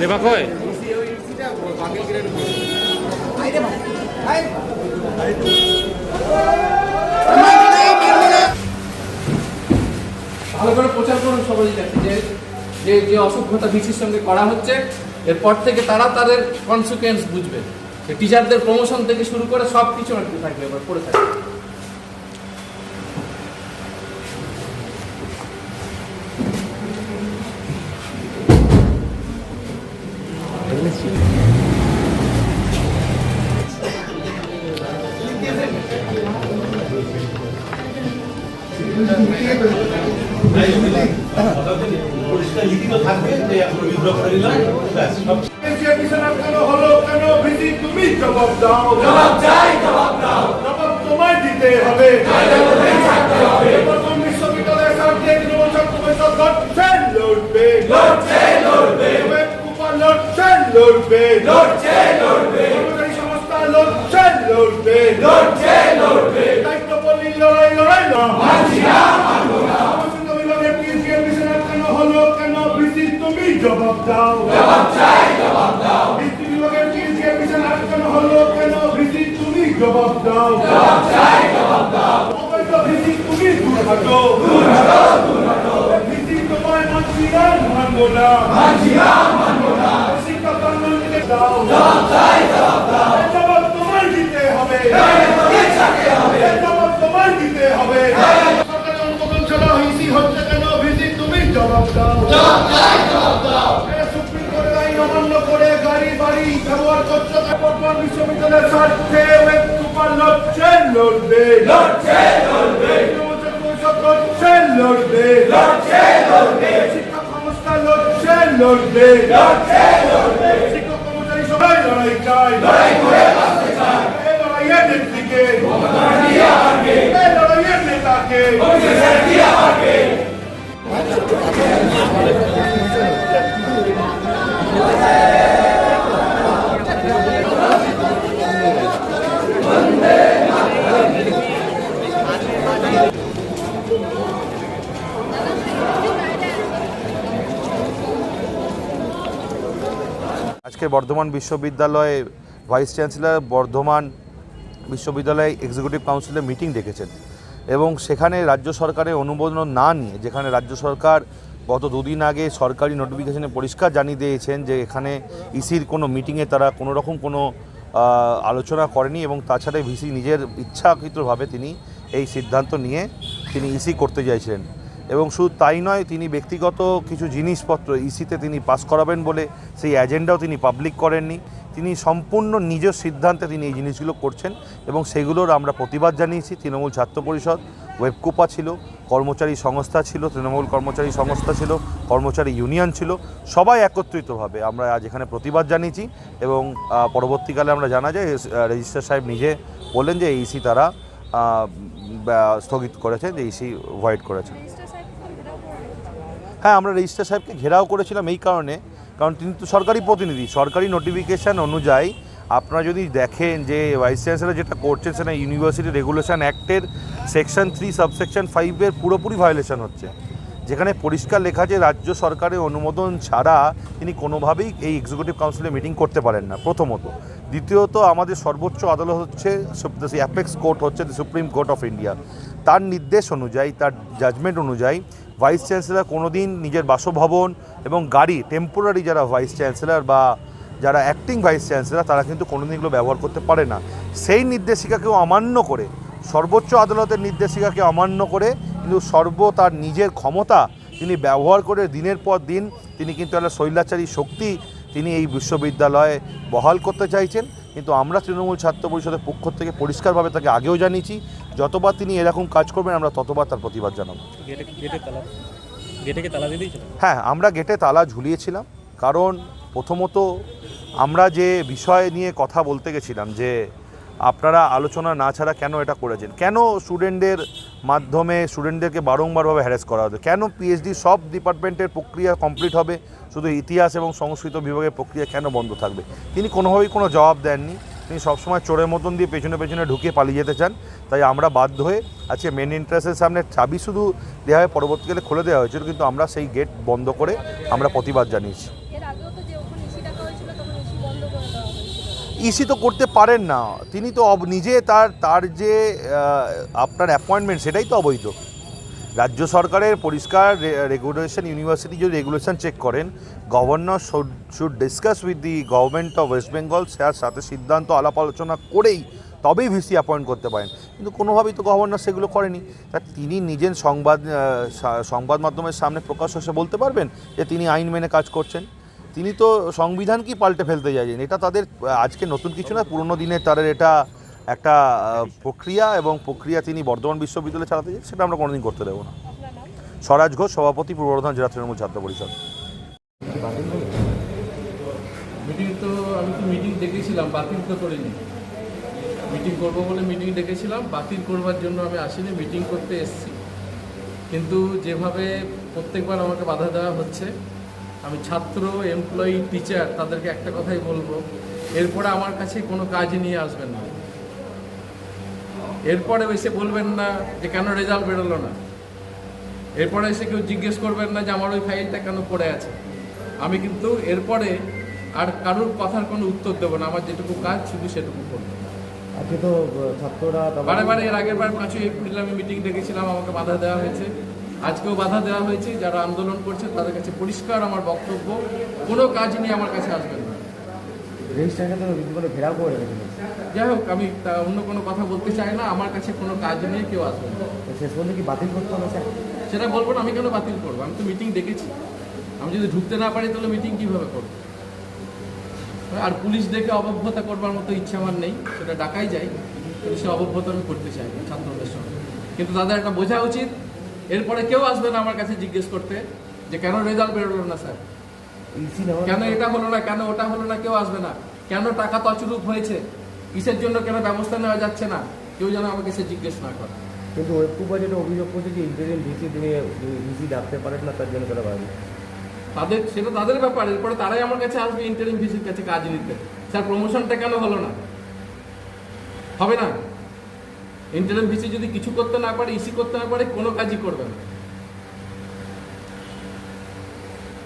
দেবা কয় ভালো করে প্রচার করুন সবাই যে যে যে অসভ্যতা ভিসির সঙ্গে করা হচ্ছে, এরপর থেকে তারা তাদের কনসিকুয়েন্স বুঝবে। টিচারদের প্রমোশন থেকে শুরু করে সব কিছু থাকবে, এবার পড়ে থাকবে। দাও জবাব চাই জবাব দাও। জবাব তোমায় দিতে হবে। প্রথম বিশ্ববিদ্যালয়ের স্বার্থে তৃণমূল ছাত্র পরিষদ লড়ছে? লড়বে। লড়ছে লড়বে। লড়ছে লড়বে। লড়ছে লড়বে। সংস্থা লড়ছে লড়বে। লড়ছে লড়বে। দায়িত্বপল্লী লড়াই লড়াই মানছি না মানবো না। বিভাগের পিএসসিএল মিশনার কেন হলো? কেন? তুমি জবাব দাও। ভিত্তি হচ্ছে কেন ভিত্তি তুমি জবাব দাও। সুপ্রিম কোর্টের আইন অমান্য ব্যবহার করছে বর্তমান বিশ্ববিদ্যালয়ের স্বার্থে সুপার লড়ছে লড়বে। লড়ছে লড়বে। লড়ছে লড়বে। লড়ছে লড়বে। শিক্ষা সংস্থা লড়ছে লড়বে। লড়ছে লড়বে। শিক্ষক কর্মচারী সবাই লড়াই চাই লড়াই করে বাঁচতে চাই এই লড়াইয়ের নেত্রীকে। এই লড়াইয়ের নেতাকে। আজকে বর্ধমান বিশ্ববিদ্যালয়ে ভাইস চ্যান্সেলর বর্ধমান বিশ্ববিদ্যালয়ে এক্সিকিউটিভ কাউন্সিলের মিটিং ডেকেছেন এবং সেখানে রাজ্য সরকারের অনুমোদন না নিয়ে, যেখানে রাজ্য সরকার গত দুদিন আগে সরকারি নোটিফিকেশনে পরিষ্কার জানিয়ে দিয়েছেন যে এখানে ইসির কোনো মিটিংয়ে তারা কোনো রকম কোনো আলোচনা করেনি এবং তাছাড়া ভিসি নিজের ইচ্ছাকৃতভাবে তিনি এই সিদ্ধান্ত নিয়ে তিনি ইসি করতে চাইছিলেন। এবং শুধু তাই নয়, তিনি ব্যক্তিগত কিছু জিনিসপত্র ইসিতে তিনি পাস করাবেন বলে সেই এজেন্ডাও তিনি পাবলিক করেননি। তিনি সম্পূর্ণ নিজের সিদ্ধান্তে তিনি এই জিনিসগুলো করছেন এবং সেগুলোর আমরা প্রতিবাদ জানিয়েছি। তৃণমূল ছাত্র পরিষদ, ওয়েবকুপা ছিল, কর্মচারী সংস্থা ছিল, তৃণমূল কর্মচারী সংস্থা ছিল, কর্মচারী ইউনিয়ন ছিল, সবাই একত্রিতভাবে আমরা আজ এখানে প্রতিবাদ জানিয়েছি এবং পরবর্তীকালে আমরা জানা যায় রেজিস্ট্রার সাহেব নিজে বললেন যে ইসি তারা স্থগিত করেছেন যে ইসি ভয়েড করেছেন হ্যাঁ আমরা রেজিস্ট্রার সাহেবকে ঘেরাও করেছিলাম এই কারণে। কারণ তিনি তো সরকারি প্রতিনিধি, সরকারি নোটিফিকেশান অনুযায়ী আপনারা যদি দেখেন যে ভাইস চ্যান্সেলর যেটা করছেন, সেটা ইউনিভার্সিটি রেগুলেশন অ্যাক্টের সেকশন থ্রি সাবসেকশন ফাইভের পুরোপুরি ভায়োলেশন হচ্ছে। যেখানে পরিষ্কার লেখা আছে, রাজ্য সরকারের অনুমোদন ছাড়া তিনি কোনোভাবেই এই এক্সিকিউটিভ কাউন্সিলে মিটিং করতে পারেন না, প্রথমত। দ্বিতীয়ত, আমাদের সর্বোচ্চ আদালত হচ্ছে অ্যাপেক্স কোর্ট হচ্ছে সুপ্রিম কোর্ট অফ ইন্ডিয়া তার নির্দেশ অনুযায়ী, তার জাজমেন্ট অনুযায়ী ভাইস চ্যান্সেলার কোনো দিন নিজের বাসভবন এবং গাড়ি টেম্পোরারি যারা ভাইস চ্যান্সেলর বা যারা অ্যাক্টিং ভাইস চ্যান্সেলর তারা কিন্তু কোনোদিন এগুলো ব্যবহার করতে পারে না। সেই নির্দেশিকাকেও অমান্য করে, সর্বোচ্চ আদালতের নির্দেশিকাকে অমান্য করে কিন্তু সর্ব তার নিজের ক্ষমতা তিনি ব্যবহার করে দিনের পর দিন তিনি কিন্তু একটা শৈলাচারী শক্তি তিনি এই বিশ্ববিদ্যালয়ে বহাল করতে চাইছেন। কিন্তু আমরা তৃণমূল ছাত্র পরিষদের পক্ষ থেকে পরিষ্কারভাবে তাকে আগেও জানিয়েছি যতবার তিনি এরকম কাজ করবেন আমরা ততবার তার প্রতিবাদ জানাব। হ্যাঁ আমরা গেটে তালা ঝুলিয়েছিলাম কারণ প্রথমত আমরা যে বিষয় নিয়ে কথা বলতে গেছিলাম যে আপনারা আলোচনা না ছাড়া কেন এটা করেছেন? কেন স্টুডেন্টদের মাধ্যমে স্টুডেন্টদেরকে বারংবারভাবে হ্যারাস করা হতো? কেন পিএইচডি সব ডিপার্টমেন্টের প্রক্রিয়া কমপ্লিট হবে? শুধু ইতিহাস এবং সংস্কৃত বিভাগের প্রক্রিয়া কেন বন্ধ থাকবে? তিনি কোনোভাবেই কোনো জবাব দেননি। তিনি সবসময় চোরের মতন দিয়ে পেছনে পেছনে ঢুকে পালিয়ে যেতে চান। তাই আমরা বাধ্য হয়ে আজকে মেন এন্ট্রান্সের সামনে চাবি শুধু দেওয়া হয় পরবর্তীকালে খুলে দেওয়া হয়েছিল, কিন্তু আমরা সেই গেট বন্ধ করে আমরা প্রতিবাদ জানিয়েছি এর আগেও তো যে ওখানে এসি ডাকা হয়েছিল তখন এসি বন্ধ করে দেওয়া হয়েছিল ইসি তো করতে পারেন না। তিনি তো নিজে তার তার যে আপনার অ্যাপয়েন্টমেন্ট সেটাই তো অবৈধ। রাজ্য সরকারের পরিষ্কার রেগুলেশন ইউনিভার্সিটি যদি রেগুলেশন চেক করেন governor should discuss with the government of West Bengal তার সাথে সিদ্ধান্ত, আলাপ আলোচনা করেই তবেই ভিসি অ্যাপয়েন্ট করতে পারেন। কিন্তু কোনোভাবেই তো গভর্নর সেগুলো করেনি। তা তিনি নিজের সংবাদ সংবাদ মাধ্যমের সামনে প্রকাশ এসে বলতে পারবেন যে তিনি আইন মেনে কাজ করছেন? তিনি তো সংবিধানকেই পাল্টে ফেলতে চাইছেন? এটা তাদের, আজকে নতুন কিছু না, পুরনো দিনে তাদের এটা একটা প্রক্রিয়া এবং প্রক্রিয়া তিনি বর্ধমান বিশ্ববিদ্যালয়ে চালাতে চাই সেটা আমরা কোনোদিন করতে দেবো না। স্বরাজ ঘোষ, সভাপতি পূর্ব বর্ধমান জেলা তৃণমূল ছাত্র পরিষদ। মিটিং তো আমি তো মিটিং বাতিল তো করিনি। মিটিং করব বলে মিটিং ডেকেছিলাম বাতিল করবার জন্য আমি আসিনি, মিটিং করতে এসেছি। কিন্তু যেভাবে প্রত্যেকবার আমাকে বাধা দেওয়া হচ্ছে আমি ছাত্র এমপ্লয়ি টিচার তাদেরকে একটা কথাই বলব এরপরে আমার কাছে কোনো কাজ নিয়ে আসবেন না। এরপরে এসে বলবেন না যে কেন রেজাল্ট বেরোলো না। এরপরে এসে কেউ জিজ্ঞেস করবেন না যে আমার ওই ফাইলটা কেন পড়ে আছে। আমি কিন্তু এরপরে আর কারোর কথার কোনো উত্তর দেবো না আমার যেটুকু কাজ শুধু সেটুকু করব। আজকে তো ছাত্ররা বারে বারে এর আগের বার পাঁচই এপ্রিল আমি মিটিং ডেকেছিলাম আমাকে বাধা দেওয়া হয়েছে। আজকেও বাধা দেওয়া হয়েছে। যারা আন্দোলন করছে, তাদের কাছে পরিষ্কার আমার বক্তব্য। কোনো কাজ নিয়ে আমার কাছে আসবেন না। যাই হোক, আমি অন্য কোনো কথা বলতে চাই না। আমার কাছে কোনো কাজ নিয়ে কেউ আসবে না। শেষ কি বাতিল করতে হবে সেটা বলব না, আমি কেন বাতিল করব? আমি তো মিটিং ডেকেছি আমি যদি ঢুকতে না পারি, তাহলে মিটিং কীভাবে করব? আর পুলিশ দেখে অবজ্ঞতা করবার মতো ইচ্ছা আমার নেই। সেটা ডাকাই যায় সে অবজ্ঞতা আমি করতে চাই ছাত্রদের সঙ্গে। কিন্তু তাদের একটা বোঝা উচিত এরপরে কেউ আসবে না আমার কাছে জিজ্ঞেস করতে যে কেন রেজাল্ট বেরোলো না স্যার? কেন এটা হলো না কেন ওটা হলো না কেউ আসবে না। কেন টাকা তছরূপ হয়েছে? কিসের জন্য কেন ব্যবস্থা নেওয়া যাচ্ছে না? কেউ যেন আমাকে সে জিজ্ঞেস না করে। কিন্তু ওয়েবকুপা যেটা অভিযোগ করছে যে ইন্টারিম ভিসি তিনি ভিসি ডাকতে পারেন না তার জন্য তারা পারেন তাদের সেটা তাদের ব্যাপার। এরপরে তারাই আমার কাছে আসবে ইন্টারিম ভিসির কাছে কাজ নিতে। স্যার প্রমোশনটা কেন হলো না? হবে না? ইন্টারিম ভিসি যদি কিছু করতে না পারে ইসি করতে না পারে, কোনো কাজই করবে না।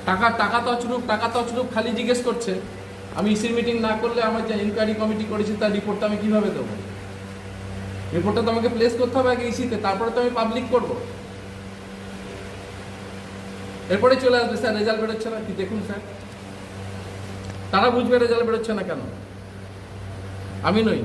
টাকা টাকা তছরূপ টাকা তছরূপ খালি জিজ্ঞেস করছে। আমি ইসির মিটিং না করলে আমার যে ইনকোয়ারি কমিটি করেছি, তার রিপোর্টটা আমি কীভাবে দেবো? রিপোর্টটা তো আমাকে প্লেস করতে হবে আগে ইসিতে তারপরে তো আমি পাবলিক করব। এরপরে চলে আসবে, স্যার রেজাল্ট বেরোচ্ছে না। কি, দেখুন, স্যার। তারা বুঝবে রেজাল্ট বেরোচ্ছে না কেন? আমি নই।